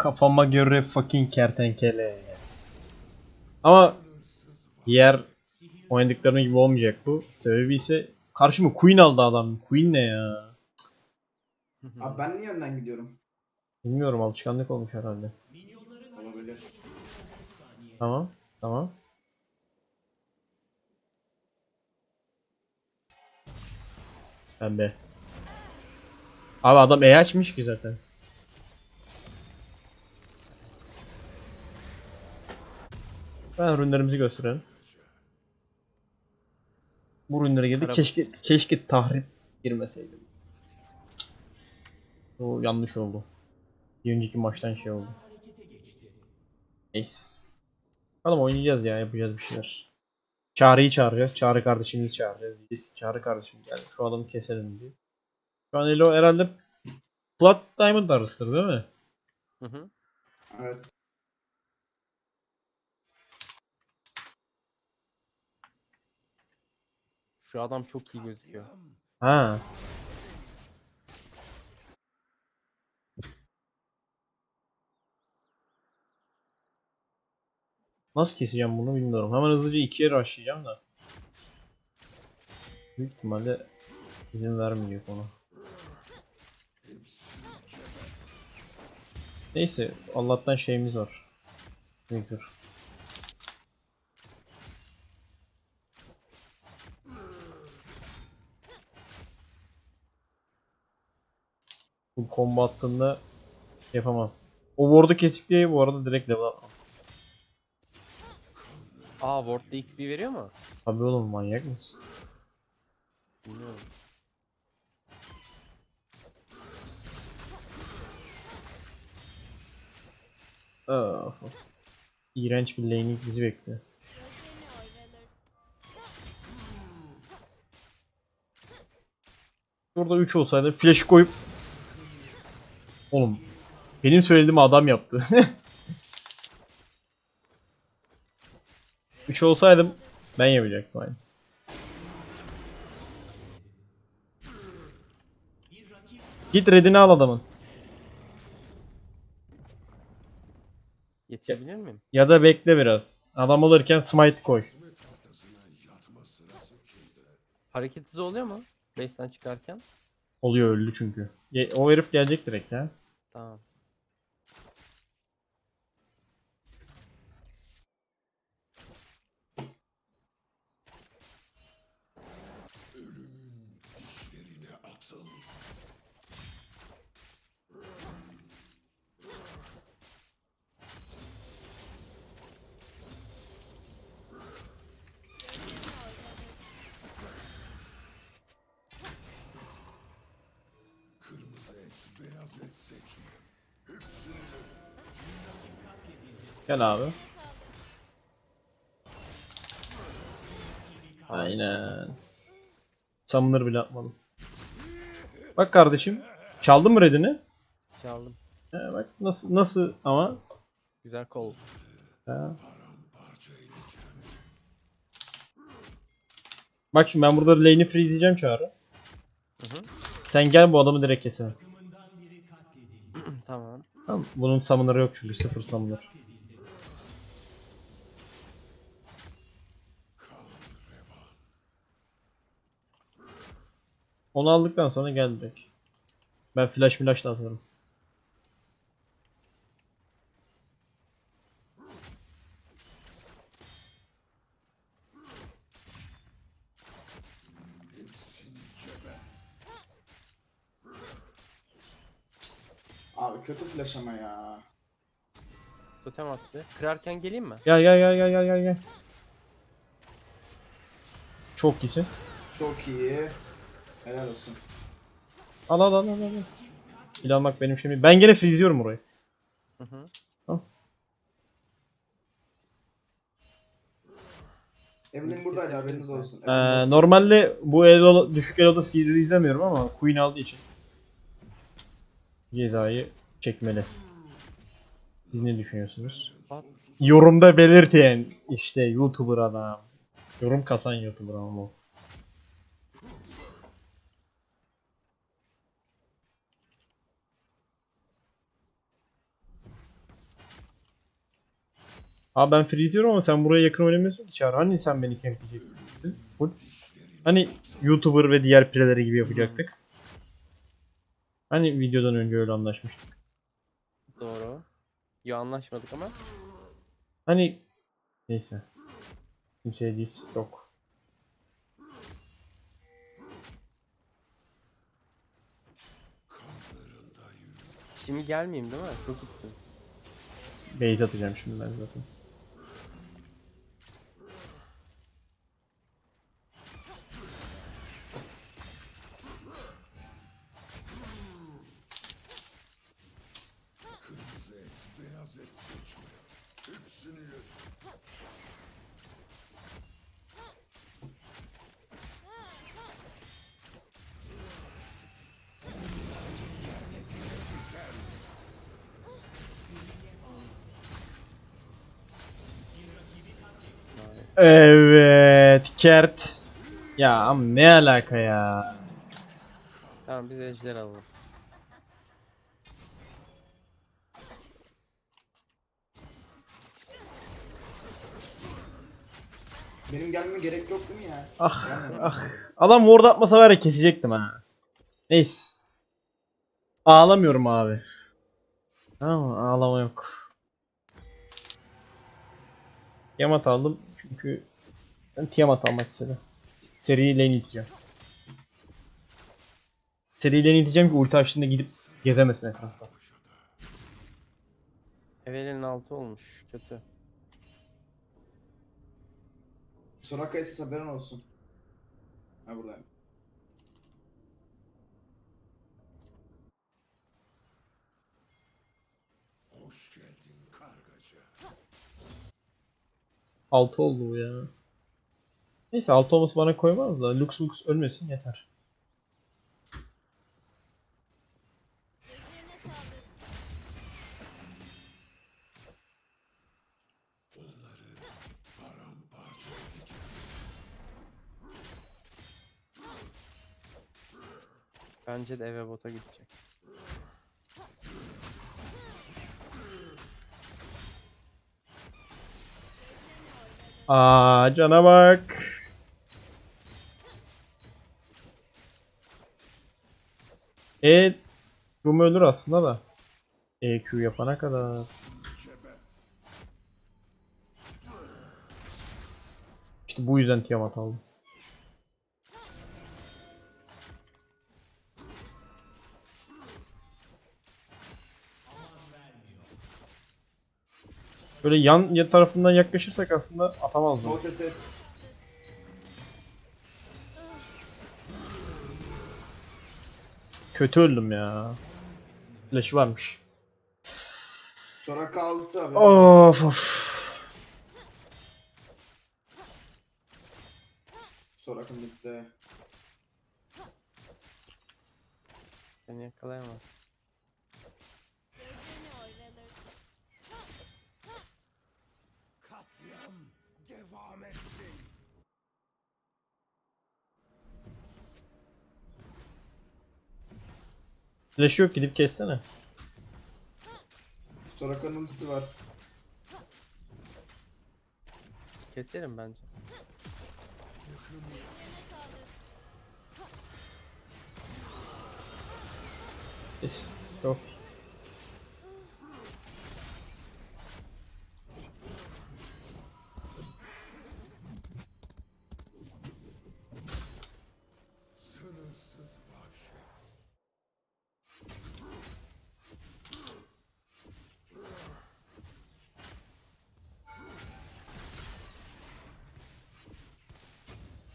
kafama göre fucking kertenkele. Ama diğer oynadıklarım gibi olmayacak bu. Sebebi ise karşıma Queen aldı adam. Queen ne ya? Abi ben niye önden gidiyorum? Bilmiyorum alışkanlık olmuş herhalde. Olabilir. Tamam. Tamam. Pembe. Abi adam E açmış ki zaten. Ben ürünlerimizi gösterelim. Bu ürünlere girdik. Araba- Keşke keşke tahrip girmeseydim. O yanlış oldu. Bir önceki maçtan şey oldu. Neyse. Bakalım oynayacağız ya yapacağız bir şeyler. Çağrı'yı çağıracağız. Çağrı kardeşimizi çağıracağız. Biz Çağrı kardeşim yani şu adamı keselim diye. Şu an Elo herhalde Plat Diamond arasıdır değil mi? Hı hı. Evet. Şu adam çok iyi gözüküyor. Ha. Nasıl keseceğim bunu bilmiyorum. Hemen hızlıca ikiye rushlayacağım da. Büyük ihtimalle izin vermeyecek ona. Neyse Allah'tan şeyimiz var. Victor. Bu combo attığında yapamaz. O ward'u kesik diye bu arada direkt level atmam. Aa Ward'da XP veriyor mu? Abi oğlum manyak mısın? Bilmiyorum. Of. İğrenç bir laning bizi bekliyor. Burada 3 olsaydı flash koyup Oğlum benim söylediğimi adam yaptı. 3 olsaydım ben yapacaktım aynısı. Git redini al adamın. Yetişebilir miyim? Ya da bekle biraz. Adam alırken smite koy. Hareket hızı oluyor mu? Base'den çıkarken. Oluyor öldü çünkü. Ye- O herif gelecek direkt ya. Tá. Tamam. Gel abi. Aynen. Summoner bile atmadım. Bak kardeşim. Çaldın mı redini? Çaldım. He bak nasıl nasıl ama. Güzel kol. Bak şimdi ben burada lane'i freezeleyeceğim çağrı. Hı hı. Sen gel bu adamı direkt keselim. Tamam. Tamam. Bunun summoner'ı yok çünkü sıfır summoner. Onu aldıktan sonra gel. Ben flash flash da atarım. Abi kötü flash ama ya. Totem attı. Kırarken geleyim mi? Gel gel gel gel gel gel gel. Çok iyisin. Çok iyi. Helal olsun. Al al al al al. Kill almak benim şimdi. Ben gene freeziyorum orayı. Hı hı. Evelyn buradaydı haberiniz olsun. Ee, Evelyn olsun. normalde bu elo, düşük eloda Fear'ı izlemiyorum ama Queen aldığı için cezayı çekmeli. Siz ne düşünüyorsunuz? Yorumda belirtin. İşte YouTuber adam. Yorum kasan YouTuber ama bu. Abi ben freeziyorum ama sen buraya yakın oynamıyorsun ki Çağrı. Hani sen beni campleyecektin? Full. Hani YouTuber ve diğer pireleri gibi yapacaktık. Hani videodan önce öyle anlaşmıştık. Doğru. Yo anlaşmadık ama. Hani neyse. Kimseye diz yok. Şimdi gelmeyeyim değil mi? Çok gittim. Base atacağım şimdi ben zaten. Evet, Kert. Ya ama ne alaka ya? Tamam biz ejder alalım. Benim gelmeme gerek yok değil mi ya? Ah ah. Adam ward atmasa var ya kesecektim ha. Neyse. Ağlamıyorum abi. Tamam ağlama yok. Tiamat aldım çünkü ben Tiamat almak istedim. Seri lane iteceğim. Seri lane iteceğim ki ulti açtığında gidip gezemesin etrafta. Evelin altı olmuş. Kötü. Soraka SS haberin olsun. Ha buradayım. Altı oldu bu ya. Neyse altı olması bana koymaz da Lux Lux ölmesin yeter. Bence de eve bota gidecek. Aa cana bak. E Rum ölür aslında da. EQ yapana kadar. İşte bu yüzden Tiamat aldım. Böyle yan ya tarafından yaklaşırsak aslında atamazdım. SS. Kötü öldüm ya. Flash'ı varmış. Soraka 6 haberin Of of. Soraka'm bitti. Seni yakalayamaz. Flash yok gidip kessene. Soraka'nın ultisi var. Keserim bence. Kes. Yok.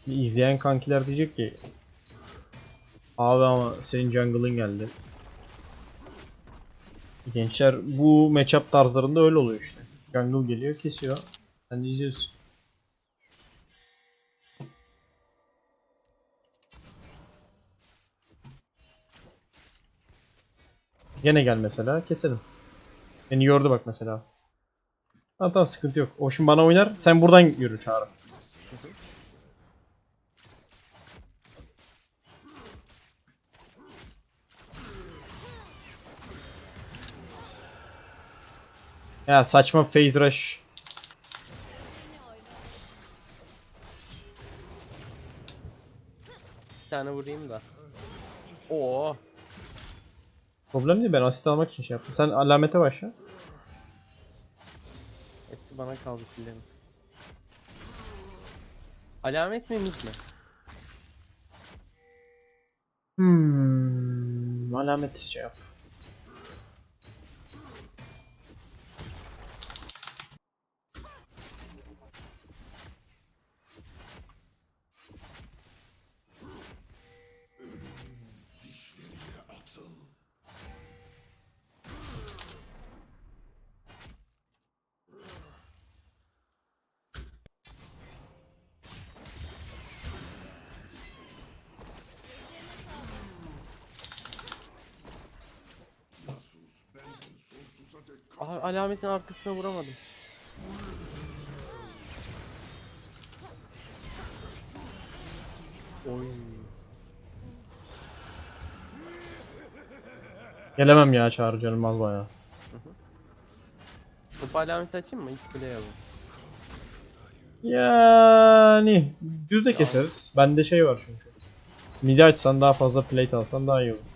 İzleyen kankiler diyecek ki Abi ama senin jungle'ın geldi. Gençler bu matchup tarzlarında öyle oluyor işte. Jungle geliyor kesiyor. Sen de izliyorsun. Gene gel mesela keselim. Beni yordu bak mesela. Ha tamam sıkıntı yok. O şimdi bana oynar. Sen buradan yürü Çağrı. Ya saçma phase rush. Bir tane vurayım da. Oo. Problem değil ben asist almak için şey yaptım. Sen alamete başla. Hepsi bana kaldı killerim. Alamet mi mid mi? Hmm, alamet şey yap. Alametin arkasına vuramadım. Oy. Gelemem ya çağrı canım az bayağı. Topu alameti açayım mı? İlk kuleye alayım. Yani düz de keseriz. Bende şey var çünkü. Midi açsan daha fazla plate alsan daha iyi olur.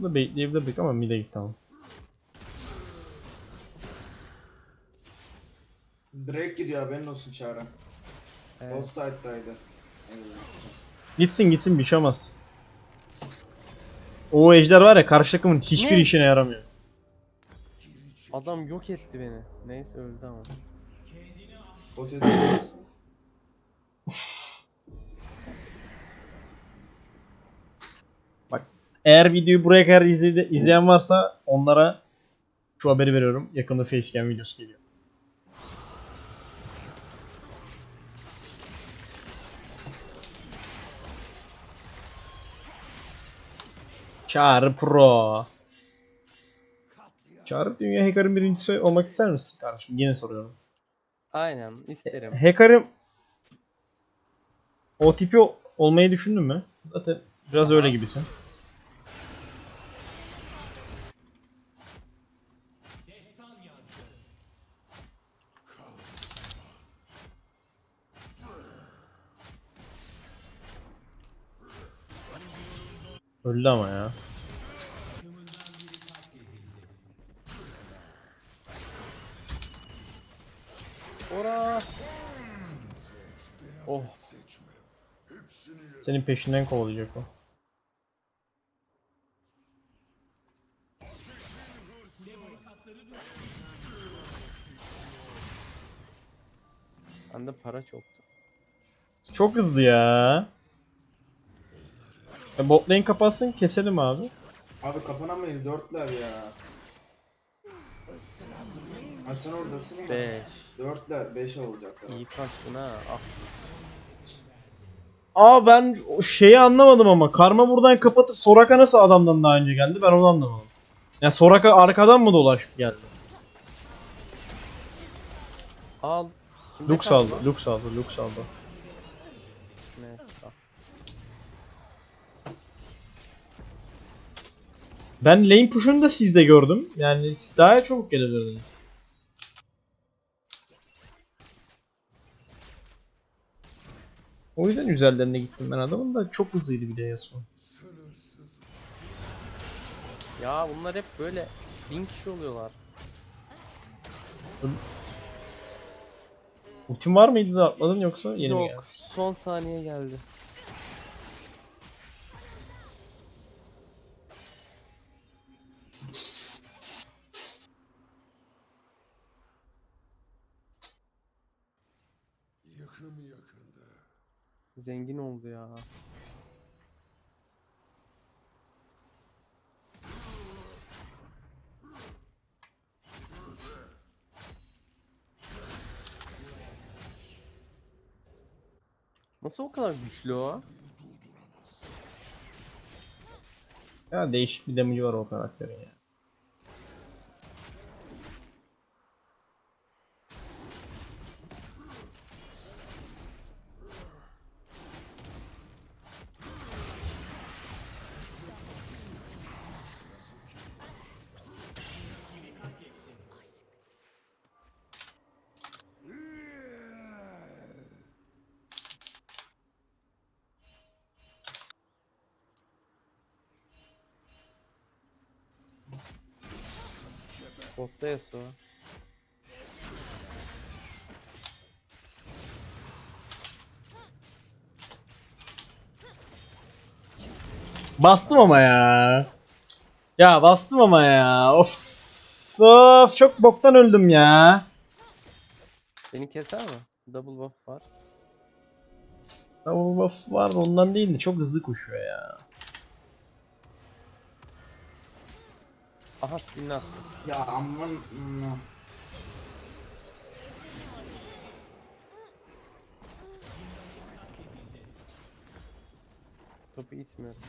Aslında baitleyebilirdik ama mid'e gitti tamam. Break gidiyor haberin olsun Çağrı. Evet. Offside'daydı. Gitsin gitsin bir şey olmaz. O ejder var ya karşı takımın hiçbir Ne? işine yaramıyor. Adam yok etti beni. Neyse öldü ama. Otesi. Eğer videoyu buraya kadar izledi, izleyen varsa onlara şu haberi veriyorum. Yakında facecam videosu geliyor. Çağrı Pro. Çağrı Dünya Hacker'ın birincisi olmak ister misin kardeşim? Yine soruyorum. Aynen isterim. Hacker'ın OTP ol- olmayı düşündün mü? Zaten biraz öyle gibisin. Öldü ama ya. Ora. Oh. Senin peşinden kovalayacak o. Bende para çoktu. Çok hızlı ya. E, bot lane kapatsın keselim abi. Abi kapanamayız dörtler ya. Ha sen oradasın ama. 5. Dörtler beş olacaklar. İyi kaçtın ha. Ah. Aa ben o şeyi anlamadım ama. Karma buradan kapatıp Soraka nasıl adamdan daha önce geldi ben onu anlamadım. Ya Soraka arkadan mı dolaşıp geldi? Al. Kimde Lux kaldı aldı? Lux aldı, Lux aldı. Ben lane push'unu da sizde gördüm. Yani siz daha çabuk gelebilirdiniz. O yüzden üzerlerine gittim ben adamın da çok hızlıydı bir de Yasuo. Ya bunlar hep böyle bin kişi oluyorlar. Ultim var mıydı da atmadın yoksa yeni mi geldi? Yok. Son saniye geldi. Zengin oldu ya. Nasıl o kadar güçlü o? Ya değişik bir damage'ı var o karakterin ya. Botta Yasuo. Bastım ama ya. Ya bastım ama ya. Of. Of çok boktan öldüm ya. Beni keser mi? Double buff var. Double buff var ondan değil de çok hızlı koşuyor ya. Aha skinini attı. Ya aman. Topu itmiyorum.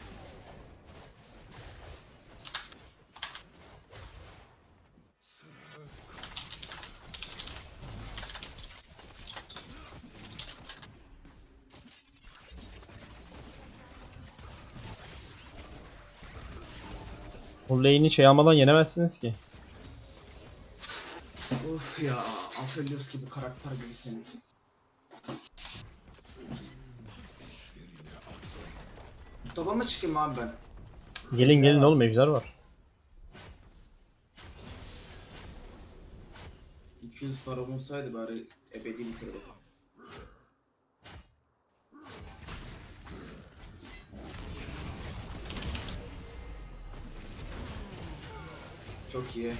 O lane'i şey almadan yenemezsiniz ki. Of ya. Aphelios gibi karakter gibi senin. Topa mı çıkayım abi ben? Gelin gelin oğlum ejder var. 200 para olsaydı bari ebedi bitirdim. İyi.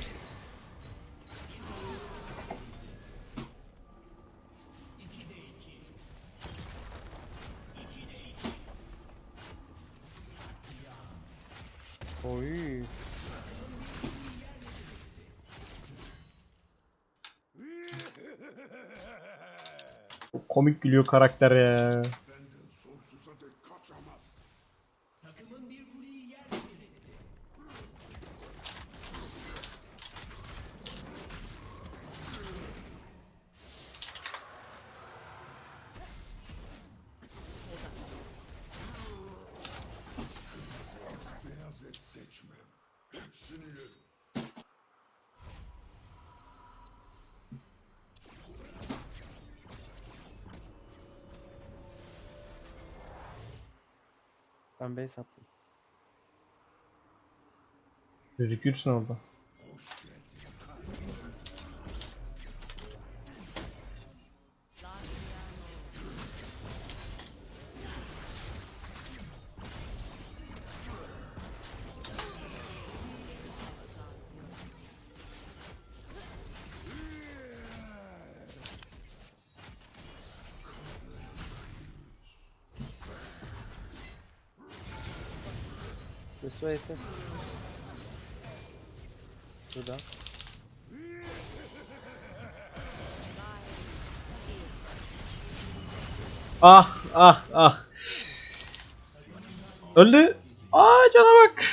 Oy. Çok komik gülüyor karakter ya. Ben base attım. Gözükürsün orada. SS. Burada. Ah ah ah. Öldü. Aa cana bak.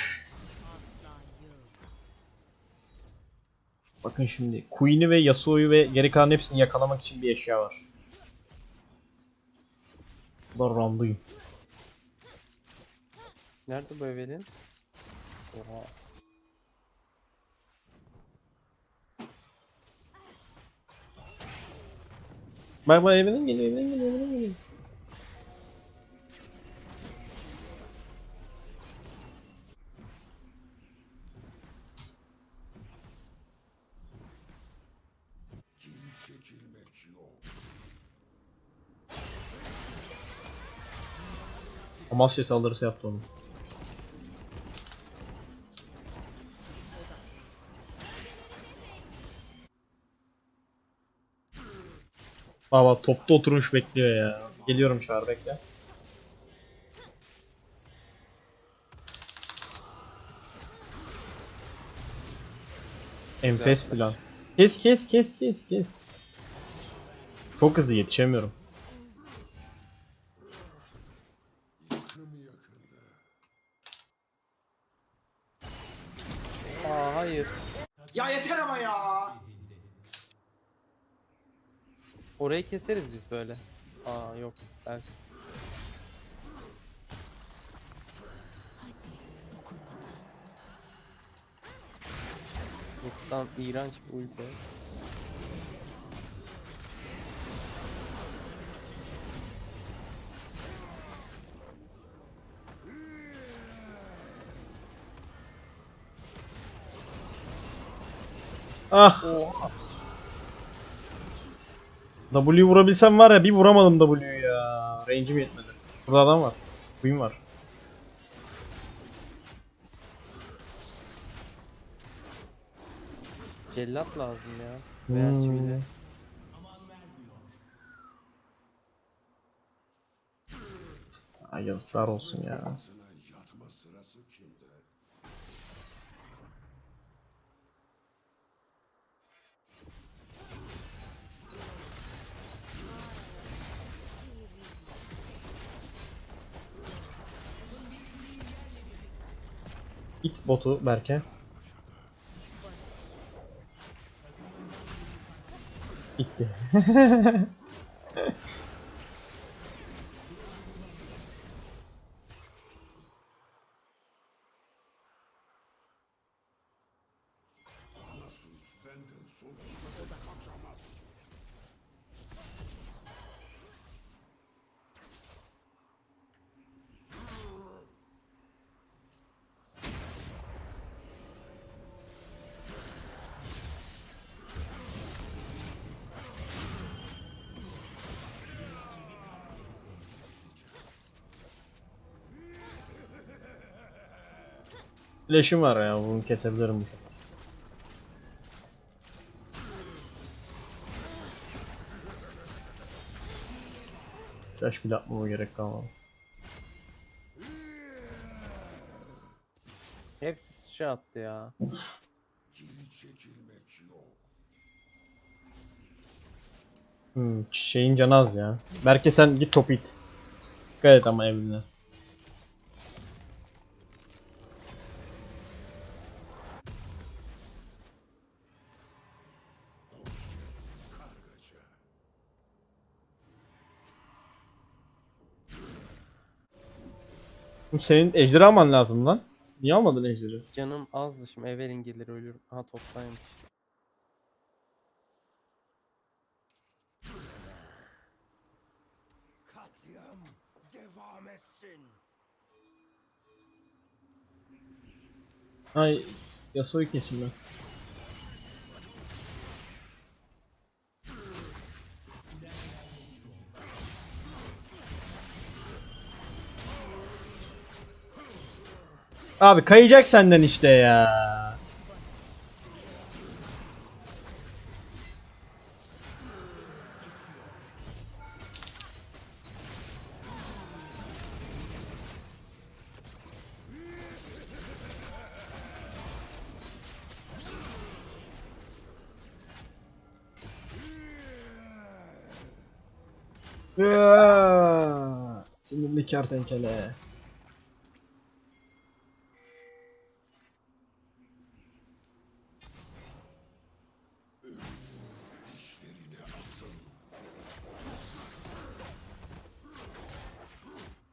Bakın şimdi Queen'i ve Yasuo'yu ve geri kalan hepsini yakalamak için bir eşya var. Bu da Randuin. Nerede bu Evelyn? Oha. Bak bak evine geliyor evine geliyor evine geliyor. Amasya saldırısı yaptı onu. Baba topta oturmuş bekliyor ya. Geliyorum çağır bekle. Enfes plan. Kes kes kes kes kes. Çok hızlı yetişemiyorum. Aa hayır. Ya yeter ama ya. Orayı keseriz biz böyle. Aa yok. Ben... Yoktan iğrenç bir uyku. Ah Oha. W vurabilsem var ya bir vuramadım W'yu ya. Range'im yetmedi. Burada adam var. Queen var. Cellat lazım ya. Veya Hmm. çivili. Ay yazıklar olsun ya. İt botu Berke. İtti. Flash'im var ya bunu kesebilirim bu sefer. Flash bile atmama gerek kalmadı. Hepsi sıçra attı ya. Hmm, şeyin canı az ya. Berke sen git topu it. Dikkat et ama evine. Bu Senin ejderi alman lazım lan. Niye almadın ejderi? Canım azdı şimdi Evelyn gelir ölür. Ha toptaymış. Katliam devam etsin. Ay Yasuo'yu kesin ben. Abi kayacak senden işte ya. Sinirli kertenkele.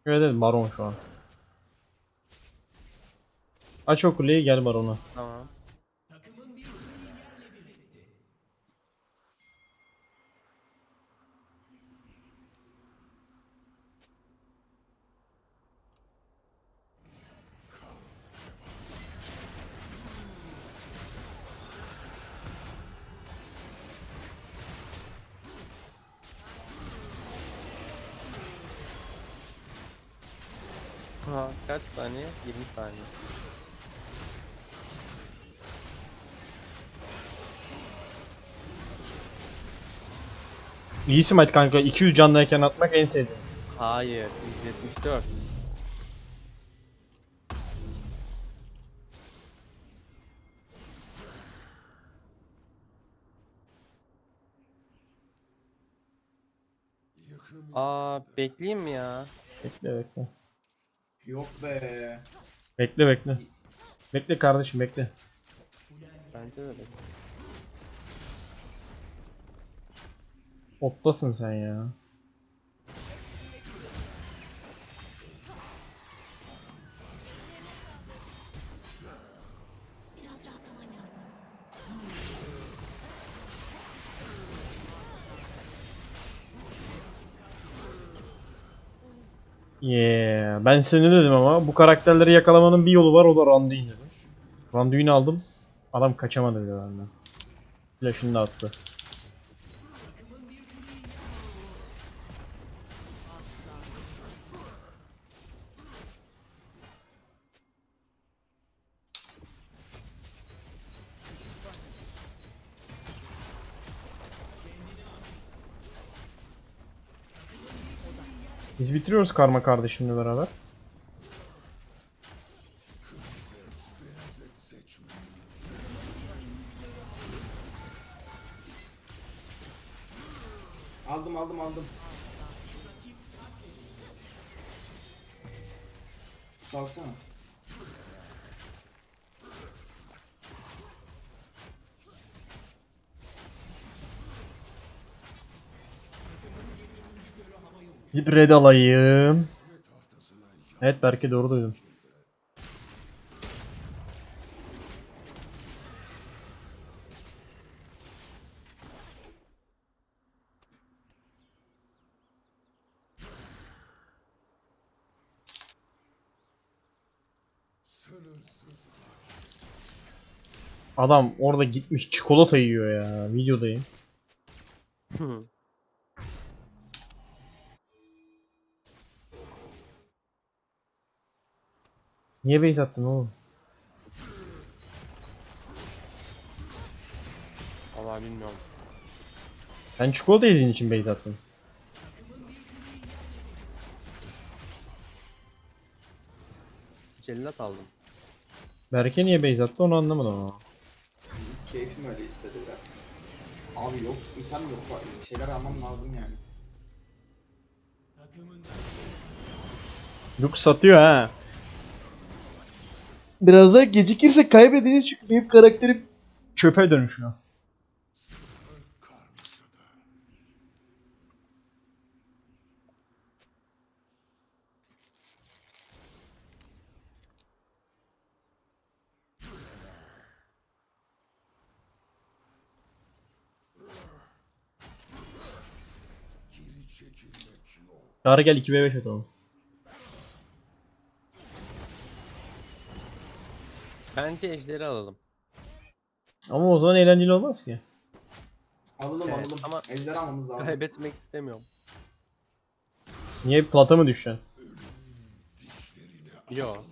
Evet baron şu an. Aç o kuleyi gel barona. Tamam. Ha, kaç saniye? 20 saniye. İyi smite kanka 200 canlıyken atmak en sevdiğim. Hayır, 174. Aa, bekleyeyim mi ya? Bekle bekle. Yok be. Bekle bekle. Bekle kardeşim bekle. Bence de bekle. Ottasın sen ya. Ben seni dedim ama bu karakterleri yakalamanın bir yolu var o da Randuin dedim. Randuin'i aldım. Adam kaçamadı bile benden. Flash'ını da attı. Biz bitiriyoruz karma kardeşimle beraber. Aldım aldım aldım. Salsana. Git red alayım. Evet belki doğru duydum. Adam orada gitmiş çikolata yiyor ya videodayım. Niye base attın oğlum? Vallahi bilmiyorum. Sen çikolata yediğin için base attın. Cellat aldım. Berke niye base attı onu anlamadım ama. Keyfim öyle istedi biraz. Abi yok, item yok. Bir şeyler almam lazım yani. Lux satıyor ha. Biraz daha gecikirse kaybederiz çünkü benim karakterim çöpe dönüşüyor. Çağrı gel 2v5 atalım. Bence ejderi alalım. Ama o zaman eğlenceli olmaz ki. Alalım Evet, alalım. ama- Ejder almamız lazım. Kaybetmek istemiyorum. Niye plata mı düşeceksin? Yo. Abi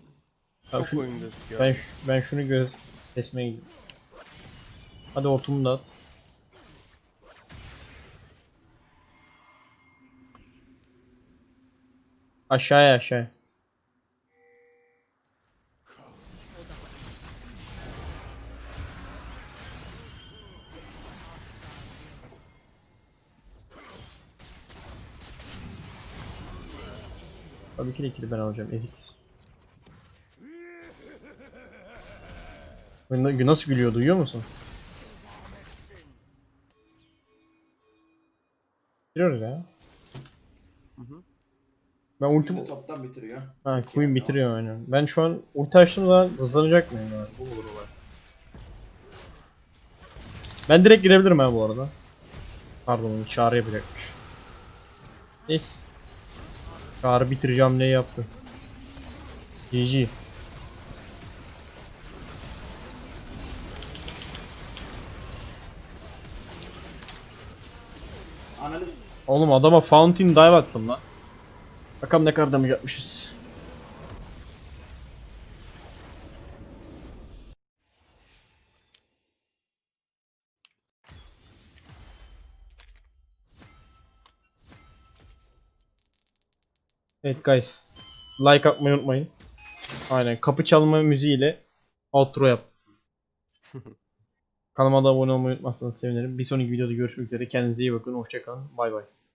Çok şu- oyun gözüküyor. Ben ben şunu göz kesmeye gidiyorum. Hadi ortumu da at. Aşağıya aşağıya. Tabii ki de ikili ben alacağım ezik. Nasıl gülüyor duyuyor musun? Bitiriyoruz ya. Hı hı. Ben ultim... Ulti toptan bitiriyor. Ha Queen bitiriyor aynen. Ben şu an ulti açtığım zaman hızlanacak mıyım yani? Bu olur olay. Ben direkt girebilirim ha bu arada. Pardon çağrı yapacakmış. Neyse. Çağrı bitireceğim ne yaptı. GG. Analiz. Oğlum adama fountain dive attım lan. Bakalım ne kadar damage yapmışız. Evet guys. Like atmayı unutmayın. Aynen kapı çalma müziğiyle outro yap. Kanalıma da abone olmayı unutmazsanız sevinirim. Bir sonraki videoda görüşmek üzere. Kendinize iyi bakın. Hoşçakalın. Bay bay.